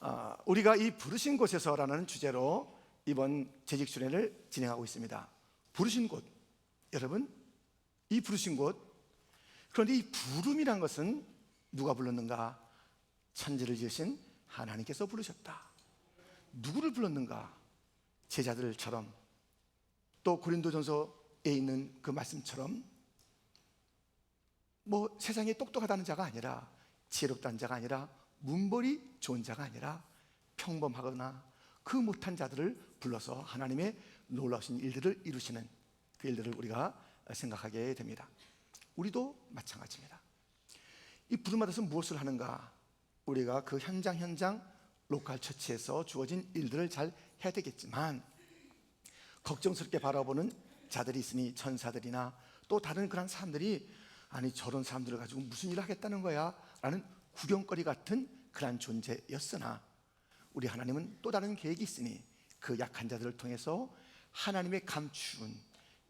아, 우리가 이 부르신 곳에서라는 주제로 이번 재직 수련을 진행하고 있습니다. 부르신 곳, 여러분, 이 부르신 곳. 그런데 이 부름이란 것은 누가 불렀는가? 천지를 지으신 하나님께서 부르셨다. 누구를 불렀는가? 제자들처럼 또 고린도전서에 있는 그 말씀처럼 뭐 세상에 똑똑하다는 자가 아니라 지혜롭다는 자가 아니라 문벌이 좋은 자가 아니라 평범하거나 그 못한 자들을 불러서 하나님의 놀라우신 일들을 이루시는 그 일들을 우리가 생각하게 됩니다. 우리도 마찬가지입니다. 이 받아서 무엇을 하는가? 우리가 그 현장 현장 로컬 처치에서 주어진 일들을 잘 해야 되겠지만 걱정스럽게 바라보는 자들이 있으니 천사들이나 또 다른 그런 사람들이 아니 저런 사람들을 가지고 무슨 일을 하겠다는 거야? 라는 구경거리 같은 그러한 존재였으나 우리 하나님은 또 다른 계획이 있으니 그 약한 자들을 통해서 하나님의 감추운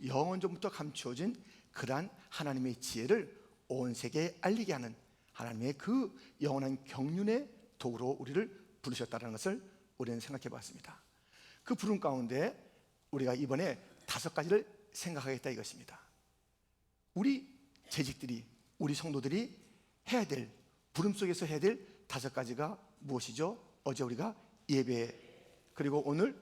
영원 전부터 감추어진 그러한 하나님의 지혜를 온 세계에 알리게 하는 하나님의 그 영원한 경륜의 도구로 우리를 부르셨다는 것을 우리는 생각해 봤습니다. 그 부름 가운데 우리가 이번에 다섯 가지를 생각하겠다 이것입니다. 우리 재직들이 우리 성도들이 해야 될 부름 속에서 해야 될 다섯 가지가 무엇이죠? 어제 우리가 예배. 그리고 오늘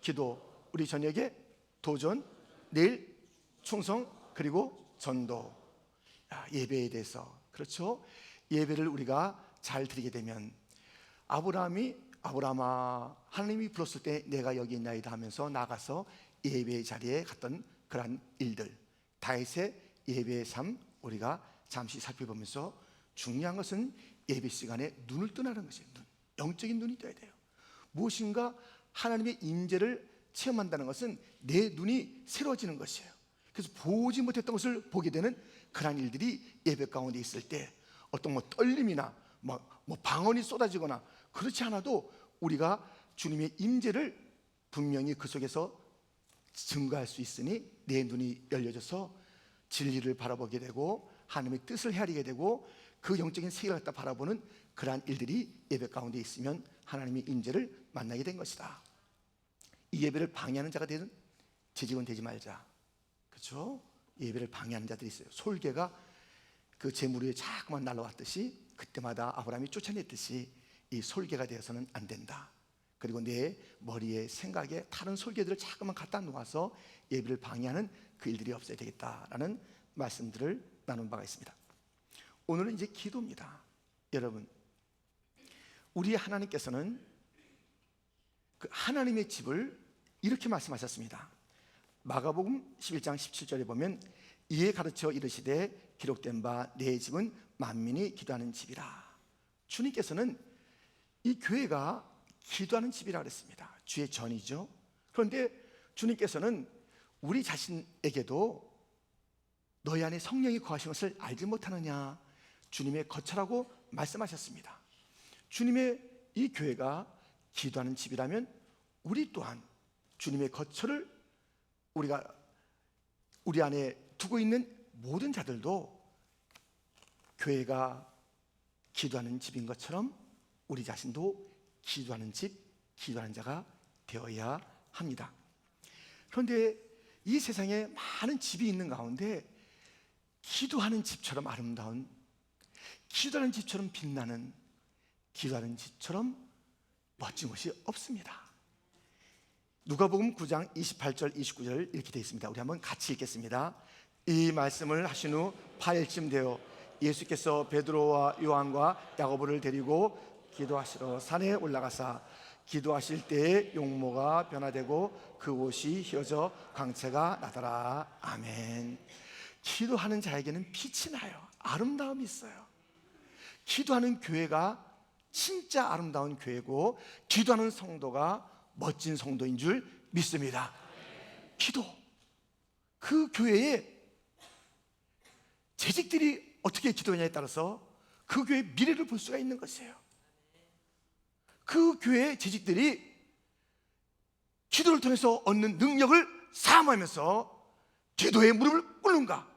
기도. 우리 저녁에 도전 내일 충성 그리고 전도. 야, 예배에 대해서. 그렇죠? 예배를 우리가 잘 드리게 되면 아브라함이 아브라함아 하나님이 불렀을 때 내가 여기 있나이다 하면서 나가서 예배 자리에 갔던 그러한 일들. 다윗의 예배의 삶 우리가 잠시 살펴보면서 중요한 것은 예배 시간에 눈을 뜨라는 것이에요. 눈. 영적인 눈이 떠야 돼요. 무엇인가 하나님의 임재를 체험한다는 것은 내 눈이 새로워지는 것이에요. 그래서 보지 못했던 것을 보게 되는 그러한 일들이 예배 가운데 있을 때 어떤 뭐 떨림이나 뭐, 뭐 방언이 쏟아지거나 그렇지 않아도 우리가 주님의 임재를 분명히 그 속에서 증거할 수 있으니 내 눈이 열려져서 진리를 바라보게 되고 하나님의 뜻을 헤아리게 되고 그 영적인 세계를 갖다 바라보는 그러한 일들이 예배 가운데 있으면 하나님의 임재를 만나게 된 것이다. 이 예배를 방해하는 자가 되는 재직원 되지 말자. 그렇죠? 예배를 방해하는 자들이 있어요. 솔개가 그 재물 위에 자꾸만 날아왔듯이 그때마다 아브라함이 쫓아냈듯이 이 솔개가 되어서는 안 된다. 그리고 내 머리에 생각에 다른 솔개들을 자꾸만 갖다 놓아서 예배를 방해하는 그 일들이 없어야 되겠다라는 말씀들을 나눈 바가 있습니다. 오늘은 이제 기도입니다. 여러분, 우리 하나님께서는 그 하나님의 집을 이렇게 말씀하셨습니다. 마가복음 11장 17절에 보면 이에 가르쳐 이르시되 기록된 바 내 집은 만민이 기도하는 집이라. 주님께서는 이 교회가 기도하는 집이라 그랬습니다. 주의 전이죠. 그런데 주님께서는 우리 자신에게도 너희 안에 성령이 거하신 것을 알지 못하느냐 주님의 거처라고 말씀하셨습니다. 주님의 이 교회가 기도하는 집이라면 우리 또한 주님의 거처를 우리가 우리 안에 두고 있는 모든 자들도 교회가 기도하는 집인 것처럼 우리 자신도 기도하는 집, 기도하는 자가 되어야 합니다. 그런데 이 세상에 많은 집이 있는 가운데 기도하는 집처럼 아름다운 기도하는 집처럼 빛나는 기도하는 집처럼 멋진 곳이 없습니다. 누가복음 9장 28절 29절 이렇게 되어 있습니다. 우리 한번 같이 읽겠습니다. 이 말씀을 하신 후 8일쯤 되어 예수께서 베드로와 요한과 야고보를 데리고 기도하시러 산에 올라가사 기도하실 때에 용모가 변화되고 그 옷이 휘어져 광채가 나더라. 아멘. 기도하는 자에게는 빛이 나요. 아름다움이 있어요. 기도하는 교회가 진짜 아름다운 교회고 기도하는 성도가 멋진 성도인 줄 믿습니다. 기도. 그 교회에 재직들이 어떻게 기도하냐에 따라서 그 교회의 미래를 볼 수가 있는 것이에요. 그 교회의 재직들이 기도를 통해서 얻는 능력을 사모하면서 기도의 무릎을 꿇는가?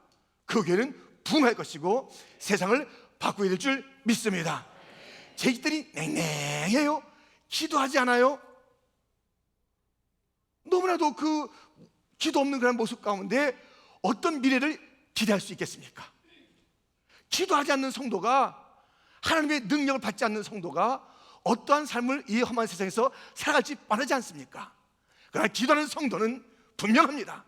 그 교회는 부흥할 것이고 세상을 바꾸게 될 줄 믿습니다. 재직들이 냉랭해요. 기도하지 않아요? 너무나도 그 기도 없는 그런 모습 가운데 어떤 미래를 기대할 수 있겠습니까? 기도하지 않는 성도가 하나님의 능력을 받지 않는 성도가 어떠한 삶을 이 험한 세상에서 살아갈지 뻔하지 않습니까? 그러나 기도하는 성도는 분명합니다.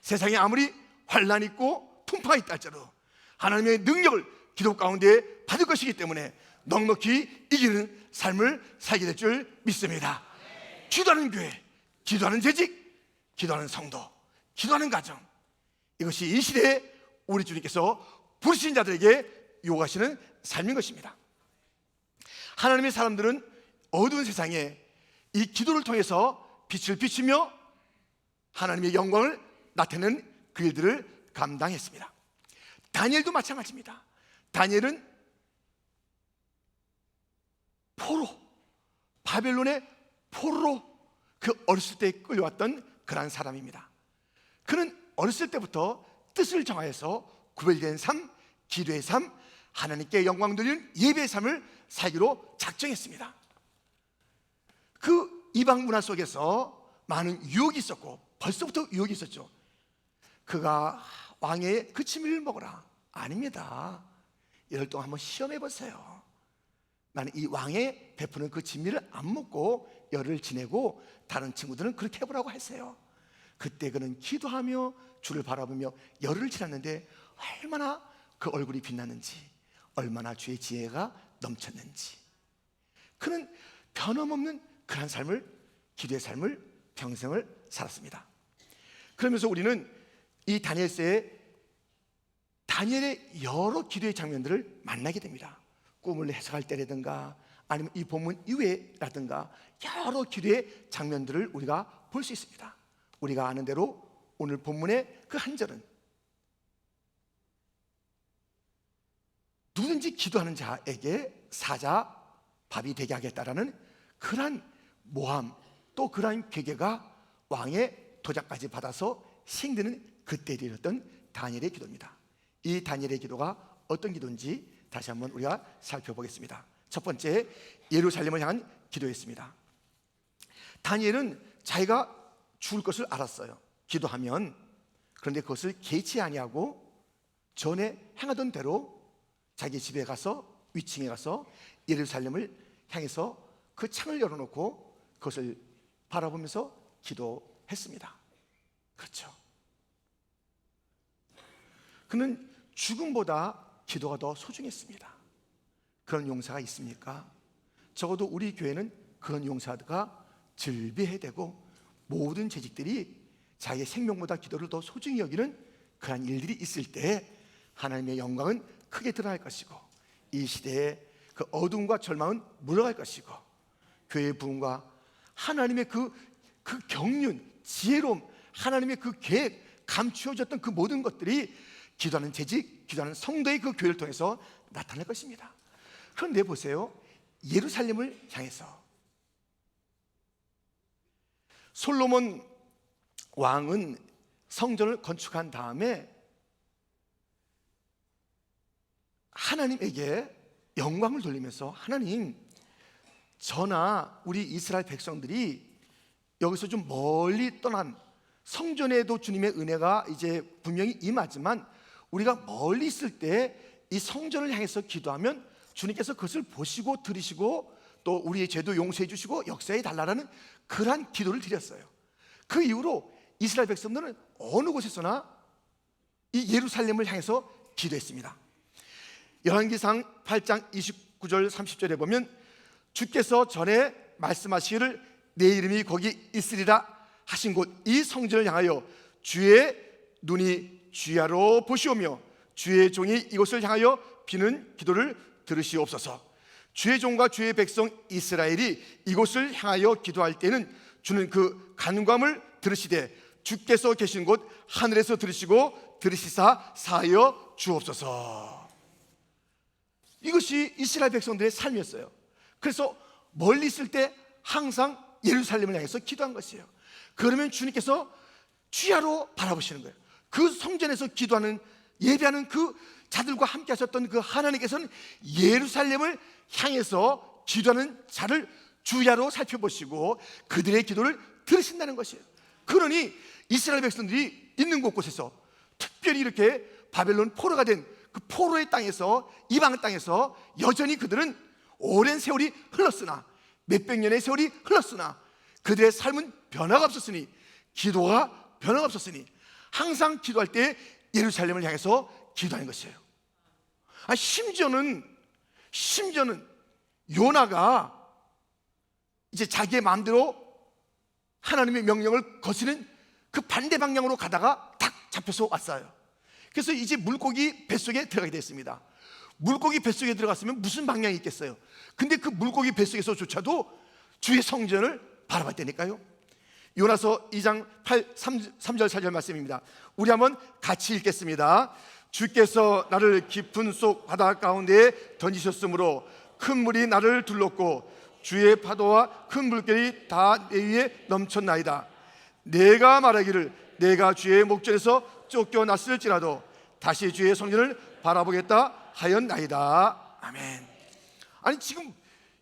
세상에 아무리 환란 있고 풍파가 있다 할지라도 하나님의 능력을 기도 가운데 받을 것이기 때문에 넉넉히 이기는 삶을 살게 될 줄 믿습니다. 기도하는 교회, 기도하는 재직, 기도하는 성도, 기도하는 가정 이것이 이 시대에 우리 주님께서 부르신 자들에게 요구하시는 삶인 것입니다. 하나님의 사람들은 어두운 세상에 이 기도를 통해서 빛을 비추며 하나님의 영광을 나타내는 그 일들을 감당했습니다. 다니엘도 마찬가지입니다. 다니엘은 포로, 바벨론의 포로로 그 어렸을 때 끌려왔던 그러한 사람입니다. 그는 어렸을 때부터 뜻을 정하여서 구별된 삶, 기도의 삶, 하나님께 영광 돌리는 예배의 삶을 살기로 작정했습니다. 그 이방 문화 속에서 많은 유혹이 있었고 벌써부터 유혹이 있었죠. 그가 왕의 그 치밀을 먹어라. 아닙니다. 열흘 동안 한번 시험해 보세요. 나는 이 왕의 베푸는 그 진미를 안 먹고 열을 지내고 다른 친구들은 그렇게 해보라고 했어요. 그때 그는 기도하며 주를 바라보며 열을 지났는데 얼마나 그 얼굴이 빛났는지 얼마나 주의 지혜가 넘쳤는지 그는 변함없는 그런 삶을 기도의 삶을 평생을 살았습니다. 그러면서 우리는 이 다니엘서의 다니엘의 여러 기도의 장면들을 만나게 됩니다. 꿈을 해석할 때라든가 아니면 이 본문 이외라든가 여러 기도의 장면들을 우리가 볼 수 있습니다. 우리가 아는 대로 오늘 본문의 그 한 절은 누구든지 기도하는 자에게 사자 밥이 되게 하겠다라는 그러한 모함 또 그러한 괴계가 왕의 도장까지 받아서 시행되는 그때 드렸던 다니엘의 기도입니다. 이 다니엘의 기도가 어떤 기도인지 다시 한번 우리가 살펴보겠습니다. 첫 번째 예루살렘을 향한 기도였습니다. 다니엘은 자기가 죽을 것을 알았어요. 기도하면 그런데 그것을 개치 아니하고 전에 행하던 대로 자기 집에 가서 위층에 가서 예루살렘을 향해서 그 창을 열어놓고 그것을 바라보면서 기도했습니다. 그렇죠. 그는 죽음보다 기도가 더 소중했습니다. 그런 용사가 있습니까? 적어도 우리 교회는 그런 용사가 즐비해야 되고 모든 재직들이 자기의 생명보다 기도를 더 소중히 여기는 그러한 일들이 있을 때 하나님의 영광은 크게 드러날 것이고 이 시대에 그 어둠과 절망은 물러갈 것이고 교회의 부흥과 하나님의 그, 그 경륜, 지혜로움, 하나님의 그 계획, 감추어졌던 그 모든 것들이 기도하는 재직, 기도하는 성도의 그 교회를 통해서 나타날 것입니다. 그런데 보세요. 예루살렘을 향해서 솔로몬 왕은 성전을 건축한 다음에 하나님에게 영광을 돌리면서 하나님 저나 우리 이스라엘 백성들이 여기서 좀 멀리 떠난 성전에도 주님의 은혜가 이제 분명히 임하지만 우리가 멀리 있을 때 이 성전을 향해서 기도하면 주님께서 그것을 보시고 들으시고 또 우리의 죄도 용서해 주시고 역사해 달라는 그러한 기도를 드렸어요. 그 이후로 이스라엘 백성들은 어느 곳에서나 이 예루살렘을 향해서 기도했습니다. 열왕기상 8장 29절 30절에 보면 주께서 전에 말씀하시기를 내 이름이 거기 있으리라 하신 곳 이 성전을 향하여 주의 눈이 주야로 보시오며 주의 종이 이곳을 향하여 비는 기도를 들으시옵소서. 주의 종과 주의 백성 이스라엘이 이곳을 향하여 기도할 때는 주는 그 간구함을 들으시되 주께서 계신 곳 하늘에서 들으시고 들으시사 사하여 주옵소서. 이것이 이스라엘 백성들의 삶이었어요. 그래서 멀리 있을 때 항상 예루살렘을 향해서 기도한 것이에요. 그러면 주님께서 주야로 바라보시는 거예요. 그 성전에서 기도하는 예배하는 그 자들과 함께 하셨던 그 하나님께서는 예루살렘을 향해서 기도하는 자를 주야로 살펴보시고 그들의 기도를 들으신다는 것이에요. 그러니 이스라엘 백성들이 있는 곳곳에서 특별히 이렇게 바벨론 포로가 된 그 포로의 땅에서 이방 땅에서 여전히 그들은 오랜 세월이 흘렀으나 몇백 년의 세월이 흘렀으나 그들의 삶은 변화가 없었으니 기도가 변화가 없었으니 항상 기도할 때 예루살렘을 향해서 기도하는 것이에요. 아, 심지어는 심지어는 요나가 이제 자기의 마음대로 하나님의 명령을 거스는 그 반대 방향으로 가다가 탁 잡혀서 왔어요. 그래서 이제 물고기 뱃속에 들어가게 됐습니다. 물고기 뱃속에 들어갔으면 무슨 방향이 있겠어요? 근데 그 물고기 뱃속에서조차도 주의 성전을 바라봤 다니까요. 요나서 2장 8, 3, 3절 4절 말씀입니다. 우리 한번 같이 읽겠습니다. 주께서 나를 깊은 속 바다 가운데에 던지셨으므로 큰 물이 나를 둘렀고 주의 파도와 큰 물결이 다 내 위에 넘쳤나이다. 내가 말하기를 내가 주의 목전에서 쫓겨났을지라도 다시 주의 성전을 바라보겠다 하였나이다. 아멘. 아니 지금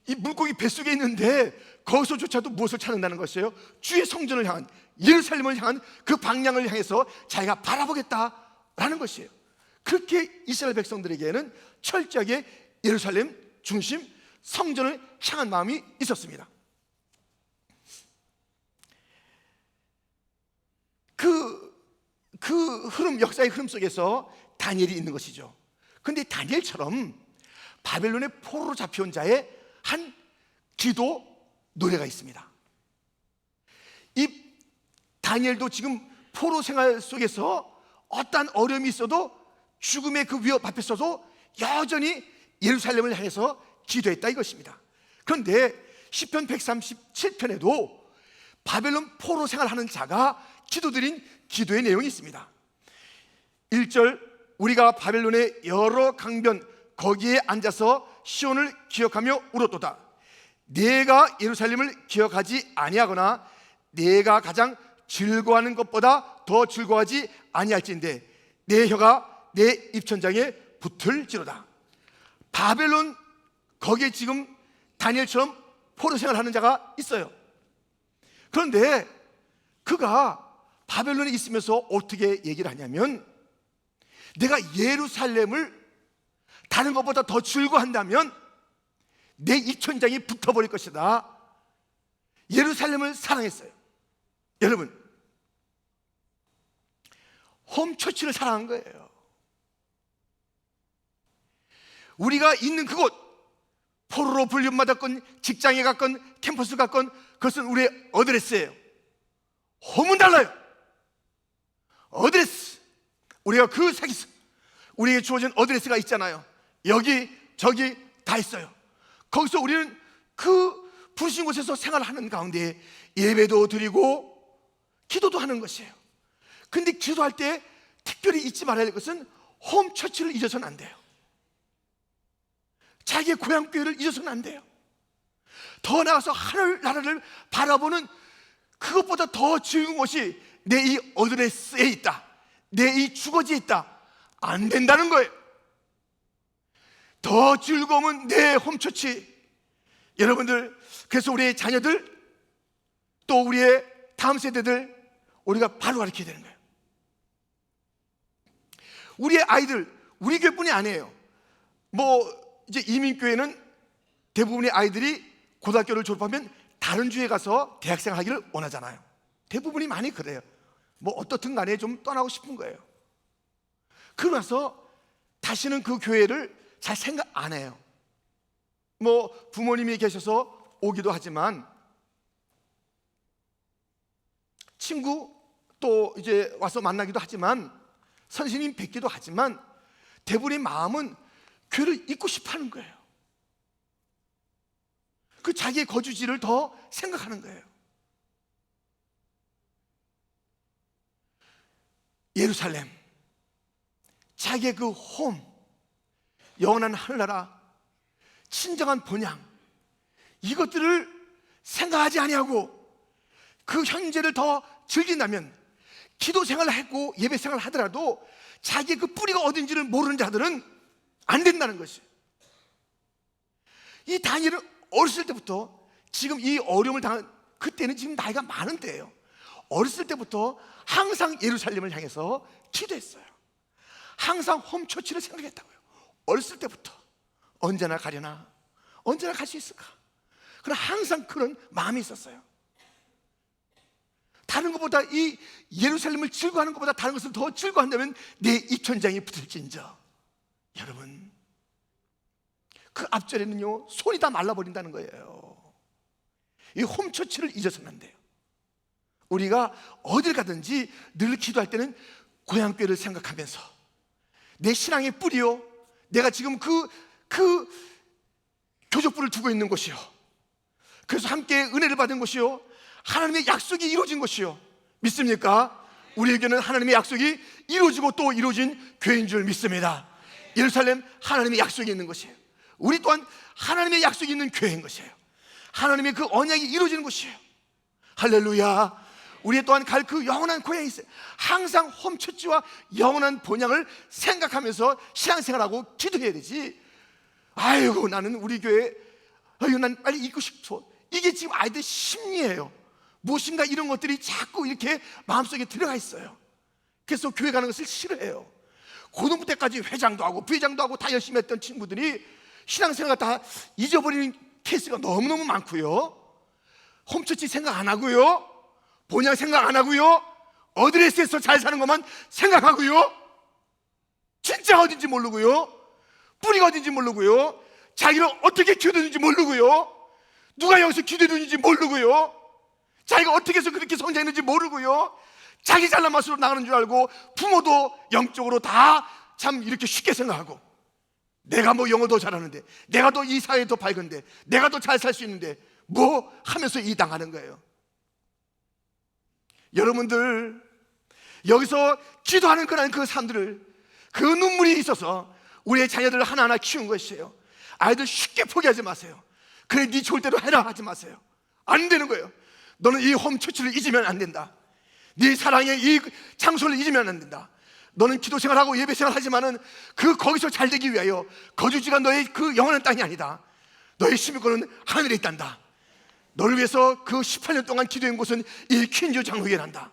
이 물고기 뱃속에 있는데 거기서조차도 무엇을 찾는다는 것이에요? 주의 성전을 향한 예루살렘을 향한 그 방향을 향해서 자기가 바라보겠다라는 것이에요. 그렇게 이스라엘 백성들에게는 철저하게 예루살렘 중심 성전을 향한 마음이 있었습니다. 그, 그 흐름, 역사의 흐름 속에서 다니엘이 있는 것이죠. 근데 다니엘처럼 바벨론의 포로로 잡혀온 자의 한 기도 노래가 있습니다. 이 다니엘도 지금 포로 생활 속에서 어떠한 어려움이 있어도 죽음의 그 위협 앞에서도 여전히 예루살렘을 향해서 기도했다 이것입니다. 그런데 시편 137편에도 바벨론 포로 생활하는 자가 기도드린 기도의 내용이 있습니다. 1절 우리가 바벨론의 여러 강변 거기에 앉아서 시온을 기억하며 울었도다. 내가 예루살렘을 기억하지 아니하거나 내가 가장 즐거워하는 것보다 더 즐거워하지 아니할진데 내 혀가 내 입천장에 붙을지로다. 바벨론 거기에 지금 다니엘처럼 포로 생활하는 자가 있어요. 그런데 그가 바벨론에 있으면서 어떻게 얘기를 하냐면 내가 예루살렘을 다른 것보다 더 즐거워한다면 내 입천장이 붙어버릴 것이다. 예루살렘을 사랑했어요. 여러분, 홈처치를 사랑한 거예요. 우리가 있는 그곳, 포로로 불림받았건, 직장에 갔건, 캠퍼스 갔건, 그것은 우리의 어드레스예요. 홈은 달라요. 어드레스. 우리가 그 세계에서 우리에게 주어진 어드레스가 있잖아요. 여기, 저기 다 있어요. 거기서 우리는 그 부르신 곳에서 생활하는 가운데 예배도 드리고 기도도 하는 것이에요. 근데 기도할 때 특별히 잊지 말아야 할 것은 홈 처치를 잊어서는 안 돼요. 자기의 고향 교회를 잊어서는 안 돼요. 더 나아가서 하늘 나라를 바라보는 그것보다 더 즐거운 것이 내 이 어드레스에 있다. 내 이 주거지에 있다. 안 된다는 거예요. 더 즐거움은 내 홈처치. 여러분들, 그래서 우리의 자녀들, 또 우리의 다음 세대들, 우리가 바로 가르쳐야 되는 거예요. 우리의 아이들, 우리 교회뿐이 아니에요. 뭐, 이제 이민교회는 대부분의 아이들이 고등학교를 졸업하면 다른 주에 가서 대학생 하기를 원하잖아요. 대부분이 많이 그래요. 뭐 어떻든 간에 좀 떠나고 싶은 거예요. 그러나서 다시는 그 교회를 잘 생각 안 해요. 뭐 부모님이 계셔서 오기도 하지만 친구 또 이제 와서 만나기도 하지만 선생님 뵙기도 하지만 대부분의 마음은 교회를 잊고 싶어 하는 거예요. 그 자기의 거주지를 더 생각하는 거예요. 예루살렘, 자기의 그 홈, 영원한 하늘나라, 친정한 본향, 이것들을 생각하지 아니하고 그 현재를 더 즐긴다면 기도 생활을 했고 예배 생활을 하더라도 자기의 그 뿌리가 어딘지를 모르는 자들은 안 된다는 것이. 이 다니엘은 어렸을 때부터 지금 이 어려움을 당한 그때는 지금 나이가 많은 때예요. 어렸을 때부터 항상 예루살렘을 향해서 기도했어요. 항상 홈처치를 생각했다고요. 어렸을 때부터 언제나 가려나 언제나 갈 수 있을까? 그런 항상 그런 마음이 있었어요. 다른 것보다 이 예루살렘을 즐거워하는 것보다 다른 것을 더 즐거워한다면 내 입천장이 붙을진저 여러분 그 앞절에는요 손이 다 말라버린다는 거예요 이 홈처치를 잊어서는 안 돼요 우리가 어딜 가든지 늘 기도할 때는 고향교회를 생각하면서 내 신앙의 뿌리요 내가 지금 그, 그 교족부를 두고 있는 곳이요 그래서 함께 은혜를 받은 곳이요 하나님의 약속이 이루어진 것이요. 믿습니까? 우리에게는 하나님의 약속이 이루어지고 또 이루어진 교회인 줄 믿습니다. 예루살렘 하나님의 약속이 있는 것이에요. 우리 또한 하나님의 약속이 있는 교회인 것이에요. 하나님의 그 언약이 이루어지는 것이에요. 할렐루야. 우리 또한 갈 그 영원한 고향이 있어요. 항상 홈처치와 영원한 본향을 생각하면서 신앙생활하고 기도해야 되지. 아이고 나는 우리 교회 아이고 난 빨리 있고 싶어. 이게 지금 아이들 심리예요. 무엇인가 이런 것들이 자꾸 이렇게 마음속에 들어가 있어요. 그래서 교회 가는 것을 싫어해요. 고등부 때까지 회장도 하고 부회장도 하고 다 열심히 했던 친구들이 신앙생활 다 잊어버리는 케이스가 너무너무 많고요. 홈처치 생각 안 하고요. 본향 생각 안 하고요. 어드레스에서 잘 사는 것만 생각하고요. 진짜 어딘지 모르고요. 뿌리가 어딘지 모르고요. 자기를 어떻게 키워드는지 모르고요. 누가 여기서 기대되는지 모르고요. 자기가 어떻게 해서 그렇게 성장했는지 모르고요. 자기 잘난 맛으로 나가는 줄 알고 부모도 영적으로 다 참 이렇게 쉽게 생각하고 내가 뭐 영어 더 잘하는데 내가 더 이 사회에 더 밝은데 내가 더 잘 살 수 있는데 뭐 하면서 이 당하는 거예요. 여러분들 여기서 기도하는 그런 그 사람들을 그 눈물이 있어서 우리의 자녀들을 하나하나 키운 것이에요. 아이들 쉽게 포기하지 마세요. 그래 네 좋을 대로 해라 하지 마세요. 안 되는 거예요. 너는 이 홈처치를 잊으면 안 된다. 네 사랑의 이 장소를 잊으면 안 된다. 너는 기도 생활하고 예배 생활하지만은 그 거기서 잘 되기 위하여 거주지가 너의 그 영원한 땅이 아니다. 너의 시민권은 하늘에 있단다. 너를 위해서 그 18년 동안 기도한 곳은 이 퀸즈 장로교회란다.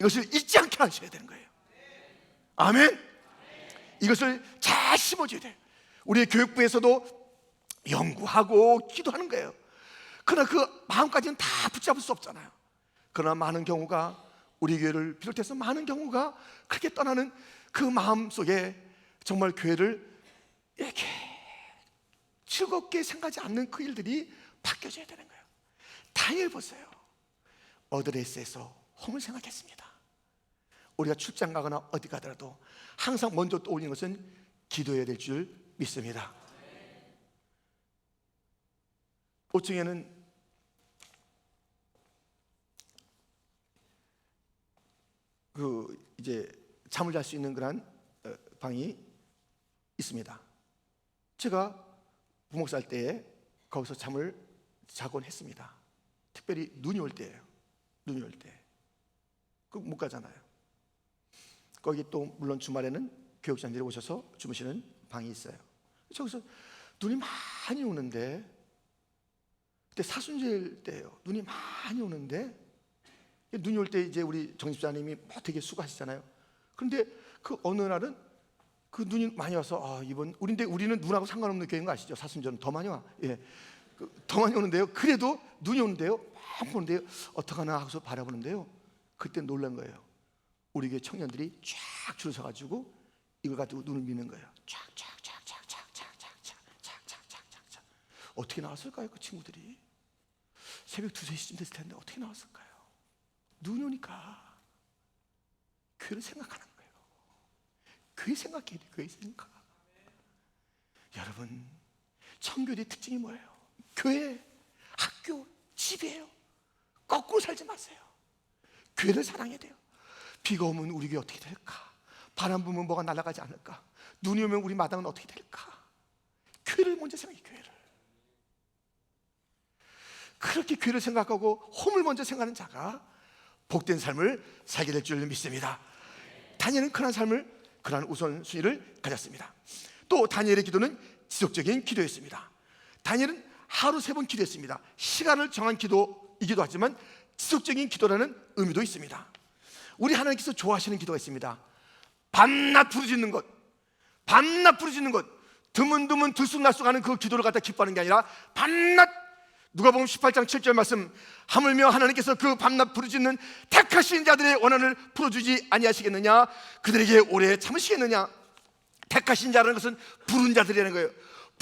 이것을 잊지 않게 하셔야 되는 거예요. 아멘. 이것을 잘 심어줘야 돼요. 우리 교육부에서도 연구하고 기도하는 거예요. 그러나 그 마음까지는 다 붙잡을 수 없잖아요. 그러나 많은 경우가 우리 교회를 비롯해서 많은 경우가 그렇게 떠나는 그 마음 속에 정말 교회를 이렇게 즐겁게 생각하지 않는 그 일들이 바뀌어져야 되는 거예요. 다니엘 보세요. 어드레스에서 홈을 생각했습니다. 우리가 출장 가거나 어디 가더라도 항상 먼저 떠올리는 것은 기도해야 될 줄 믿습니다. 5층에는 그 이제 잠을 잘 수 있는 그런 어, 방이 있습니다. 제가 부목 살 때에 거기서 잠을 자곤 했습니다. 특별히 눈이 올 때예요. 눈이 올 때. 그 못 가잖아요. 거기 또 물론 주말에는 교육자님들이 오셔서 주무시는 방이 있어요. 저기서 눈이 많이 오는데 그때 사순절 때예요. 눈이 많이 오는데 눈이 올 때 이제 우리 정 집사님이 뭐 되게 수고하시잖아요. 그런데 그 어느 날은 그 눈이 많이 와서 아 이번 우리인데 우리는 눈하고 상관없는 교회인 거 아시죠? 사순절은 더 많이 와. 예, 그, 더 많이 오는데요. 그래도 눈이 오는데요. 막 오는데요. 어떡하나 하고서 바라보는데요. 그때 놀란 거예요. 우리 교회 청년들이 쫙줄 서가지고 이걸 가지고 눈을 미는 거예요. 쫙쫙쫙쫙쫙쫙쫙쫙쫙쫙쫙 어떻게 나왔을까요, 그 친구들이? 새벽 두세 시쯤 됐을 텐데 어떻게 나왔을까요? 눈이 오니까 교회를 생각하는 거예요. 교회 생각해야 돼, 교회 생각. 여러분, 청교의 특징이 뭐예요? 교회, 학교, 집이에요. 거꾸로 살지 마세요. 교회를 사랑해야 돼요. 비가 오면 우리 교회 어떻게 될까? 바람 불면 뭐가 날아가지 않을까? 눈이 오면 우리 마당은 어떻게 될까? 교회를 먼저 생각해, 교회를. 그렇게 교회를 생각하고 홈을 먼저 생각하는 자가 복된 삶을 살게 될 줄 믿습니다. 다니엘은 그런 삶을 그러한 우선순위를 가졌습니다. 또 다니엘의 기도는 지속적인 기도였습니다. 다니엘은 하루 세 번 기도했습니다. 시간을 정한 기도이기도 하지만 지속적인 기도라는 의미도 있습니다. 우리 하나님께서 좋아하시는 기도가 있습니다. 밤낮 부르짖는 것, 밤낮 부르짖는 것, 드문드문 들쑥날쑥하는 그 기도를 갖다 기뻐하는 게 아니라 밤낮 누가 보면 18장 7절 말씀 하물며 하나님께서 그 밤낮 부르짖는 택하신 자들의 원한을 풀어주지 아니하시겠느냐 그들에게 오래 참으시겠느냐 택하신 자라는 것은 부른 자들이라는 거예요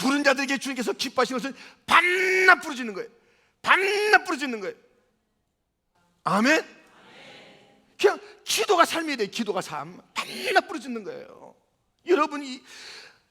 부른 자들에게 주님께서 기뻐하시는 것은 밤낮 부르짖는 거예요. 밤낮 부르짖는 거예요. 아멘? 그냥 기도가 삶이 돼 기도가 삶. 밤낮 부르짖는 거예요. 여러분이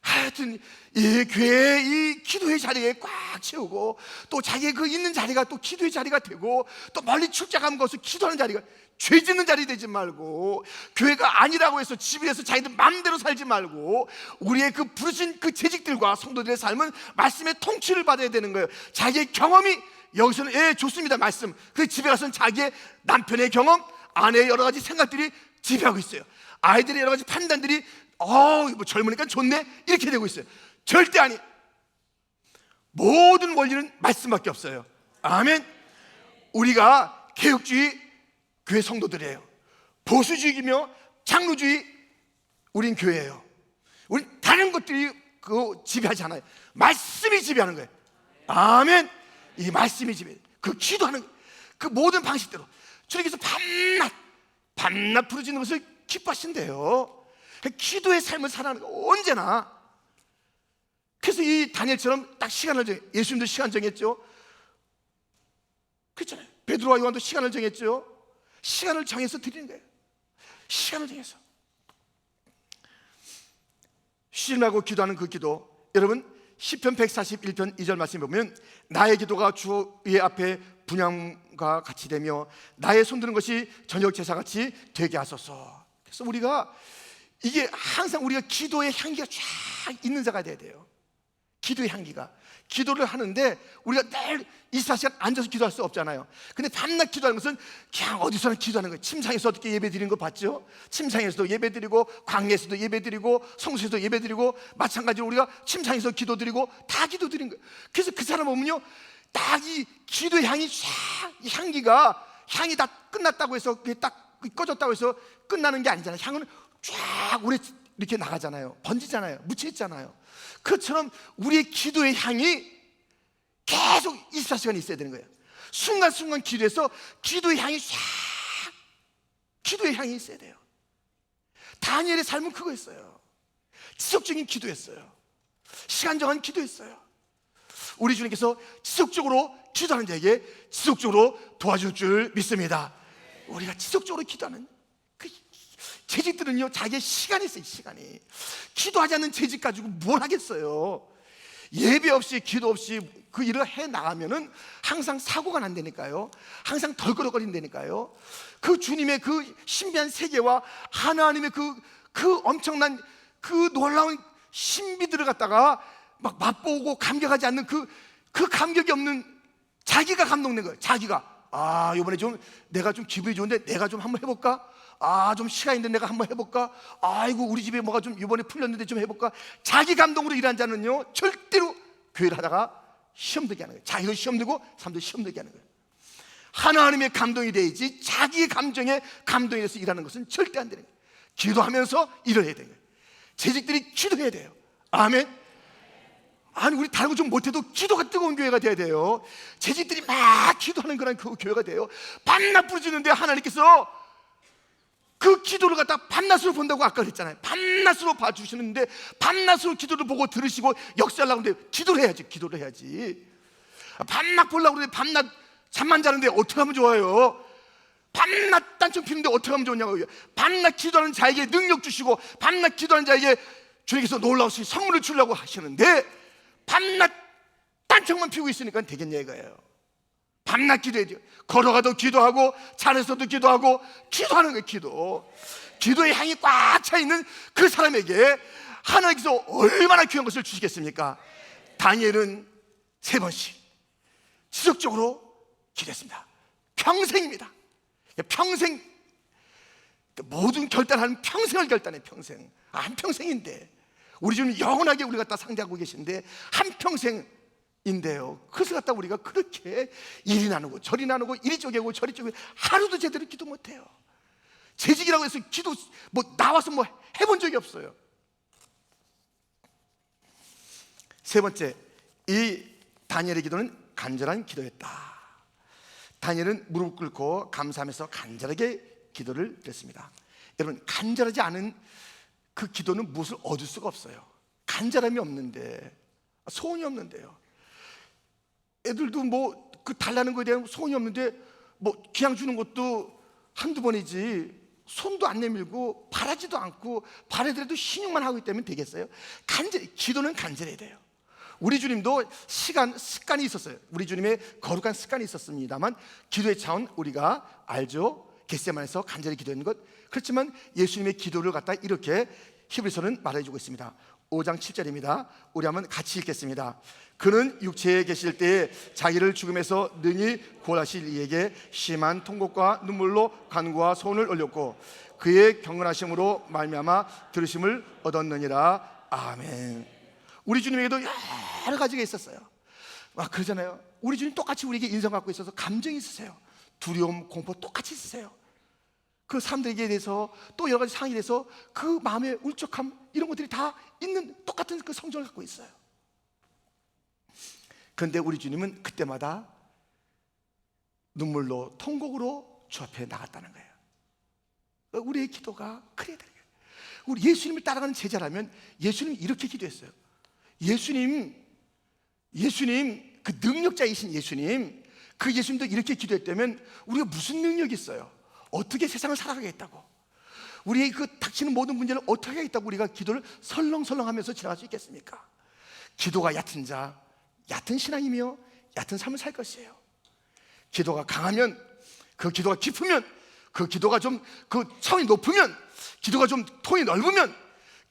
하여튼 이 교회 이 기도의 자리에 꽉 채우고 또 자기의 그 있는 자리가 또 기도의 자리가 되고 또 멀리 출장 가는 것을 기도하는 자리가 죄 짓는 자리 되지 말고 교회가 아니라고 해서 집에서 자기들 마음대로 살지 말고 우리의 그 부르신 그 재직들과 성도들의 삶은 말씀의 통치를 받아야 되는 거예요. 자기의 경험이 여기서는 예 좋습니다 말씀. 그 집에 가서는 자기의 남편의 경험 아내의 여러 가지 생각들이 지배하고 있어요. 아이들의 여러 가지 판단들이 어, 뭐 젊으니까 좋네 이렇게 되고 있어요. 절대 아니. 모든 원리는 말씀밖에 없어요. 아멘. 우리가 개혁주의 교회 성도들이에요. 보수주의이며 장로주의 우린 교회예요. 우리 다른 것들이 그 지배하지 않아요. 말씀이 지배하는 거예요. 아멘. 이 말씀이 지배. 그 기도하는 그 모든 방식대로 주님께서 밤낮 밤낮 부르짖는 것을 기뻐하신대요. 기도의 삶을 살아가는 거 언제나. 그래서 이 다니엘처럼 딱 시간을 정해 예수님도 시간 정했죠. 그렇잖아요. 베드로와 요한도 시간을 정했죠. 시간을 정해서 드리는 거예요. 시간을 정해서. 쉬지 말고 기도하는 그 기도. 여러분 시편 141편 2절 말씀 보면 나의 기도가 주의 앞에 분양과 같이 되며 나의 손드는 것이 저녁 제사같이 되게 하소서. 그래서 우리가 이게 항상 우리가 기도의 향기가 쫙 있는 자가 돼야 돼요. 기도의 향기가. 기도를 하는데 우리가 늘 24시간 앉아서 기도할 수 없잖아요. 근데 밤낮 기도하는 것은 그냥 어디서나 기도하는 거예요. 침상에서 어떻게 예배 드리는 거 봤죠? 침상에서도 예배 드리고 광야에서도 예배 드리고 성수에서도 예배 드리고 마찬가지로 우리가 침상에서 기도 드리고 다 기도 드린 거예요. 그래서 그 사람 보면요. 딱 이 기도의 향이 쫙 향기가 향이 다 끝났다고 해서 그게 딱 꺼졌다고 해서 끝나는 게 아니잖아요. 향은 쫙 우리 이렇게 나가잖아요. 번지잖아요. 묻혀있잖아요. 그처럼 우리의 기도의 향이 계속 24시간 있어야 되는 거예요. 순간순간 기도해서 기도의 향이 쫙 기도의 향이 있어야 돼요. 다니엘의 삶은 그거였어요. 지속적인 기도였어요. 시간 정한 기도였어요. 우리 주님께서 지속적으로 기도하는 자에게 지속적으로 도와줄 줄 믿습니다. 우리가 지속적으로 기도하는 재직들은요 자기의 시간이 있어요 시간이. 기도하지 않는 재직 가지고 뭘 하겠어요? 예배 없이 기도 없이 그 일을 해 나가면은 항상 사고가 난다니까요. 항상 덜그럭거린다니까요. 그 주님의 그 신비한 세계와 하나님의 그, 그 엄청난 그 놀라운 신비들을 갖다가 막 맛보고 감격하지 않는 그, 그 감격이 없는 자기가 감동된 거예요 자기가. 아 이번에 좀 내가 좀 기분이 좋은데 내가 좀 한번 해볼까 아, 좀 시간 있는데 내가 한번 해볼까? 아이고, 우리 집에 뭐가 좀 이번에 풀렸는데 좀 해볼까? 자기 감동으로 일한 자는요, 절대로 교회를 하다가 시험 들게 하는 거예요. 자기도 시험 들고, 사람도 시험 들게 하는 거예요. 하나님의 감동이 돼야지 자기의 감정에 감동이 돼서 일하는 것은 절대 안 되는 거예요. 기도하면서 일을 해야 거예요. 재직들이 기도해야 돼요. 아멘. 아니 우리 다른 거 좀 못해도 기도가 뜨거운 교회가 돼야 돼요. 재직들이 막 기도하는 그런 그 교회가 돼요. 밤낮 부르짖는데 하나님께서 그 기도를 갖다 밤낮으로 본다고 아까 그랬잖아요. 밤낮으로 봐주시는데 밤낮으로 기도를 보고 들으시고 역사하려고 하는데 기도를 해야지. 기도를 해야지. 밤낮 보려고 그러는데 밤낮 잠만 자는데 어떻게 하면 좋아요? 밤낮 딴청 피는데 어떻게 하면 좋냐고요. 밤낮 기도하는 자에게 능력 주시고 밤낮 기도하는 자에게 주님께서 놀라우신 선물을 주려고 하시는데 밤낮 딴청만 피우고 있으니까 되겠냐 이거예요. 밤낮 기도해야 돼요. 걸어가도 기도하고 산에서도 기도하고 기도하는 거예요. 기도. 기도의 향이 꽉 차 있는 그 사람에게 하나님께서 얼마나 귀한 것을 주시겠습니까? 다니엘은 세 번씩 지속적으로 기도했습니다. 평생입니다. 평생 모든 결단하는 평생을 결단해 평생. 한 평생인데 우리 주님 영원하게 우리 갖다 상대하고 계신데 한 평생 인데요. 그것을 갖다 우리가 그렇게 이리 나누고 저리 나누고 이리 쪼개고 저리 쪼개고 하루도 제대로 기도 못해요. 재직이라고 해서 기도 뭐 나와서 뭐 해본 적이 없어요. 세 번째, 이 다니엘의 기도는 간절한 기도였다. 다니엘은 무릎 꿇고 감사하면서 간절하게 기도를 드렸습니다. 여러분 간절하지 않은 그 기도는 무엇을 얻을 수가 없어요. 간절함이 없는데 소원이 없는데요. 애들도 뭐 그 달라는 거에 대한 소원이 없는데 뭐 기양 주는 것도 한두 번이지 손도 안 내밀고 바라지도 않고 바라더라도 신용만 하고 있다면 되겠어요? 간절 기도는 간절해야 돼요. 우리 주님도 시간 습관이 있었어요. 우리 주님의 거룩한 습관이 있었습니다만 기도의 차원 우리가 알죠. 겟세만에서 간절히 기도하는 것. 그렇지만 예수님의 기도를 갖다 이렇게 히브리서는 말해주고 있습니다. 5장 7절입니다. 우리 한번 같이 읽겠습니다. 그는 육체에 계실 때에 자기를 죽음에서 능히 구원하실 이에게 심한 통곡과 눈물로 간구와 소원을 올렸고 그의 경건하심으로 말미암아 들으심을 얻었느니라. 아멘. 우리 주님에게도 여러 가지가 있었어요. 막 그러잖아요. 우리 주님 똑같이 우리에게 인성 갖고 있어서 감정이 있으세요. 두려움, 공포 똑같이 있으세요. 그 사람들에게 대해서 또 여러 가지 상황에 대해서 그 마음의 울적함 이런 것들이 다 있는 똑같은 그 성정을 갖고 있어요. 그런데 우리 주님은 그때마다 눈물로 통곡으로 주 앞에 나갔다는 거예요. 우리의 기도가 그래야 되는 거예요. 우리 예수님을 따라가는 제자라면 예수님 이렇게 기도했어요. 예수님, 예수님 그 능력자이신 예수님, 그 예수님도 이렇게 기도했다면 우리가 무슨 능력이 있어요? 어떻게 세상을 살아가겠다고? 우리의 그 닥치는 모든 문제를 어떻게 하겠다고 우리가 기도를 설렁설렁 하면서 지나갈 수 있겠습니까? 기도가 얕은 자, 얕은 신앙이며 얕은 삶을 살 것이에요. 기도가 강하면 그 기도가 깊으면 그 기도가 좀 그 차원이 높으면 기도가 좀 통이 넓으면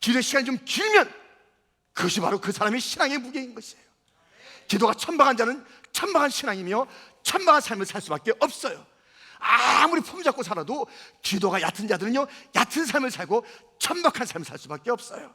기도의 시간이 좀 길면 그것이 바로 그 사람의 신앙의 무게인 것이에요. 기도가 천박한 자는 천박한 신앙이며 천박한 삶을 살 수밖에 없어요. 아무리 품잡고 살아도 기도가 얕은 자들은요 얕은 삶을 살고 천박한 삶을 살 수밖에 없어요.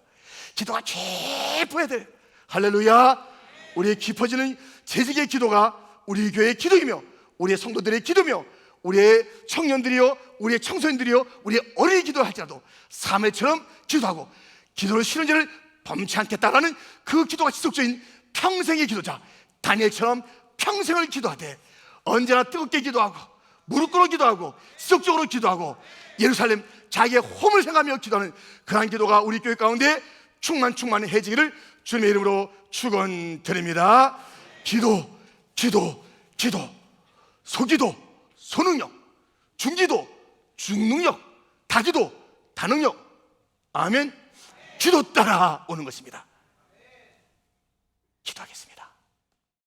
기도가 깊어야 돼. 할렐루야. 우리의 깊어지는 재직의 기도가 우리 교회의 기도이며 우리의 성도들의 기도며 우리의 청년들이요 우리의 청소년들이요 우리의 어린이 기도할지라도 사매처럼 기도하고 기도를 싫은 죄를 범치 않겠다라는 그 기도가 지속적인 평생의 기도자 다니엘처럼 평생을 기도하되 언제나 뜨겁게 기도하고 무릎 꿇어 기도하고 지속적으로 기도하고 예루살렘 자기의 홈을 생각하며 기도하는 그러한 기도가 우리 교회 가운데 충만 충만히 해지기를 주님의 이름으로 축원드립니다. 기도, 기도, 기도, 소기도, 소능력, 중기도, 중능력, 다기도, 다능력. 아멘. 기도 따라 오는 것입니다. 기도하겠습니다.